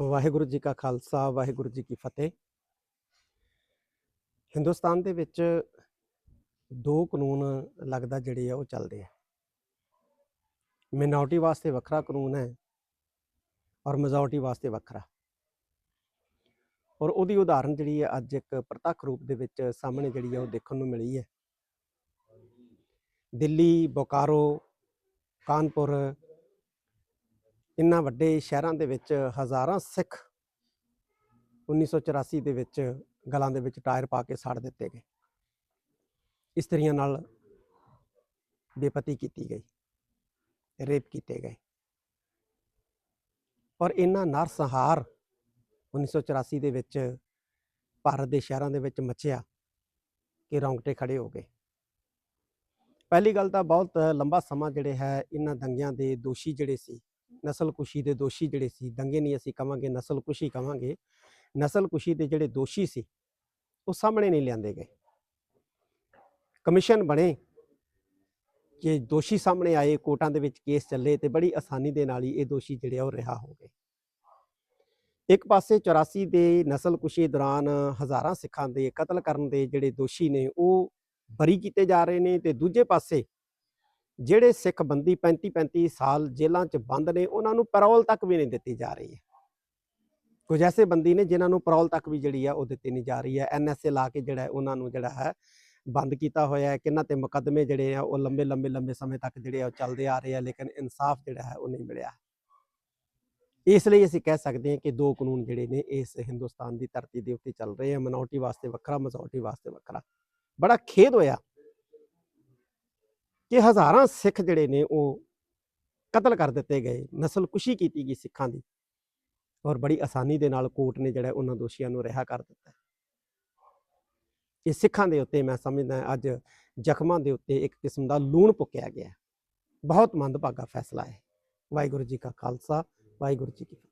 ਵਾਹਿਗੁਰੂ ਜੀ ਕਾ ਖਾਲਸਾ, ਵਾਹਿਗੁਰੂ ਜੀ ਕੀ ਫਤਿਹ। ਹਿੰਦੁਸਤਾਨ ਦੇ ਵਿੱਚ ਦੋ ਕਾਨੂੰਨ ਲੱਗਦਾ ਜਿਹੜੇ ਆ ਉਹ ਚੱਲਦੇ ਆ। ਮਿਨੋਰਟੀ ਵਾਸਤੇ ਵੱਖਰਾ ਕਾਨੂੰਨ ਹੈ ਔਰ ਮੈਜੋਰਟੀ ਵਾਸਤੇ ਵੱਖਰਾ। ਔਰ ਉਹਦੀ ਉਦਾਹਰਨ ਜਿਹੜੀ ਹੈ ਅੱਜ ਇੱਕ ਪ੍ਰਤੱਖ ਰੂਪ ਦੇ ਵਿੱਚ ਸਾਹਮਣੇ ਜਿਹੜੀ ਆ ਉਹ ਦੇਖਣ ਨੂੰ ਮਿਲੀ ਹੈ। ਦਿੱਲੀ, ਬੋਕਾਰੋ, ਕਾਨਪੁਰ ਇੰਨਾ ਵੱਡੇ ਸ਼ਹਿਰਾਂ ਦੇ ਵਿੱਚ ਹਜ਼ਾਰਾਂ ਸਿੱਖ 1984 ਦੇ ਵਿੱਚ ਗਲਾਂ ਦੇ ਵਿੱਚ ਟਾਇਰ ਪਾ ਕੇ ਸਾੜ ਦਿੱਤੇ ਗਏ। ਇਸਤਰੀਆਂ ਨਾਲ ਬੇਪਤੀ ਕੀਤੀ ਗਈ, ਰੇਪ ਕੀਤੇ ਗਏ। ਔਰ ਇਹਨਾਂ ਨਰਸੰਹਾਰ 1984 ਦੇ ਵਿੱਚ ਭਾਰਤ ਦੇ ਸ਼ਹਿਰਾਂ ਦੇ ਵਿੱਚ ਮਚਿਆ ਕਿ ਰੌਂਗਟੇ ਖੜੇ ਹੋ ਗਏ। ਪਹਿਲੀ ਗੱਲ ਤਾਂ ਬਹੁਤ ਲੰਬਾ ਸਮਾਂ ਜਿਹੜੇ ਹੈ, ਇਹਨਾਂ ਦੰਗਿਆਂ ਦੇ ਦੋਸ਼ੀ ਜਿਹੜੇ ਸੀ ਨਸਲਕੁਸ਼ੀ ਦੇ ਦੋਸ਼ੀ ਜਿਹੜੇ ਸੀ, ਦੰਗੇ ਨਹੀਂ ਅਸੀਂ ਕਵਾਂਗੇ, ਨਸਲਕੁਸ਼ੀ ਕਵਾਂਗੇ। ਨਸਲਕੁਸ਼ੀ ਦੇ ਜਿਹੜੇ ਦੋਸ਼ੀ ਸੀ, ਉਹ ਸਾਹਮਣੇ ਨਹੀਂ ਲਿਆਂਦੇ ਗਏ। ਕਮਿਸ਼ਨ ਬਣੇ ਕਿ ਦੋਸ਼ੀ ਸਾਹਮਣੇ ਆਏ, ਕੋਰਟਾਂ ਦੇ ਵਿੱਚ ਕੇਸ ਚੱਲੇ ਤੇ ਬੜੀ ਆਸਾਨੀ ਦੇ ਨਾਲ ਹੀ ਇਹ ਦੋਸ਼ੀ ਜਿਹੜੇ ਉਹ ਰਿਹਾ ਹੋ ਗਏ। ਇੱਕ ਪਾਸੇ 84 ਦੇ ਨਸਲਕੁਸ਼ੀ ਦੌਰਾਨ ਹਜ਼ਾਰਾਂ ਸਿੱਖਾਂ ਦੇ ਕਤਲ ਕਰਨ ਦੇ ਜਿਹੜੇ ਦੋਸ਼ੀ ਨੇ, ਉਹ ਬਰੀ ਕੀਤੇ ਜਾ ਰਹੇ ਨੇ ਤੇ ਦੂਜੇ ਪਾਸੇ ਜਿਹੜੇ ਸਿੱਖ ਬੰਦੀ 35 35 ਸਾਲ ਜੇਲ੍ਹਾਂ 'ਚ ਬੰਦ ਨੇ, ਉਹਨਾਂ ਨੂੰ ਪੈਰੋਲ ਤੱਕ ਵੀ ਨਹੀਂ ਦਿੱਤੀ ਜਾ ਰਹੀ। ਹੈ ਕੁਝ ਐਸੇ ਬੰਦੀ ਨੇ ਜਿਨ੍ਹਾਂ ਨੂੰ ਪੈਰੋਲ ਤੱਕ ਵੀ ਜਿਹੜੀ ਆ ਉਹ ਦਿੱਤੀ ਨਹੀਂ ਜਾ ਰਹੀ ਹੈ। ਐਨਐਸਏ ਲਾ ਕੇ ਜਿਹੜਾ ਉਹਨਾਂ ਨੂੰ ਜਿਹੜਾ ਹੈ ਬੰਦ ਕੀਤਾ ਹੋਇਆ ਹੈ। ਕਿੰਨਾ ਤੇ ਮੁਕੱਦਮੇ ਜਿਹੜੇ ਆ ਉਹ ਲੰਬੇ ਲੰਬੇ ਲੰਬੇ ਸਮੇਂ ਤੱਕ ਜਿਹੜੇ ਆ ਉਹ ਚੱਲਦੇ ਆ ਰਹੇ ਆ, ਲੇਕਿਨ ਇਨਸਾਫ ਜਿਹੜਾ ਹੈ ਉਹ ਨਹੀਂ ਮਿਲਿਆ। ਇਸ ਲਈ ਅਸੀਂ ਕਹਿ ਸਕਦੇ ਹਾਂ ਕਿ ਦੋ ਕਾਨੂੰਨ ਜਿਹੜੇ ਨੇ ਇਸ ਹਿੰਦੁਸਤਾਨ ਦੀ ਧਰਤੀ ਦੇ ਉੱਤੇ ਚੱਲ ਰਹੇ ਆ। ਮਿਨੋਰਟੀ ਵਾਸਤੇ ਵੱਖਰਾ ਮੈਜੋਰਟੀ ਵਾਸਤੇ ਵੱਖਰਾ। ਬੜਾ ਖੇਦ ਹੋਇਆ। ਕਿ ਹਜ਼ਾਰਾਂ ਸਿੱਖ ਜਿਹੜੇ ਨੇ ਉਹ ਕਤਲ ਕਰ ਦਿੱਤੇ ਗਏ ਨਸਲਕੁਸ਼ੀ ਕੀਤੀ ਗਈ ਸਿੱਖਾਂ ਦੀ ਔਰ ਬੜੀ ਆਸਾਨੀ ਦੇ ਨਾਲ ਕੋਰਟ ਨੇ ਜਿਹੜਾ ਉਹਨਾਂ ਦੋਸ਼ੀਆਂ ਨੂੰ ਰਿਹਾ ਕਰ ਦਿੱਤਾ। ਹੈ। ਇਹ ਸਿੱਖਾਂ ਦੇ ਉੱਤੇ ਮੈਂ ਸਮਝਦਾ ਅੱਜ ਜ਼ਖਮਾਂ ਦੇ ਉੱਤੇ ਇੱਕ ਕਿਸਮ ਦਾ ਲੂਣ ਪੁੱਕਿਆ ਗਿਆ ਬਹੁਤ ਮੰਦਭਾਗਾ ਫੈਸਲਾ ਹੈ। ਵਾਹਿਗੁਰੂ ਜੀ ਕਾ ਖਾਲਸਾ, ਵਾਹਿਗੁਰੂ ਜੀ ਕੀ ਫਤਿਹ।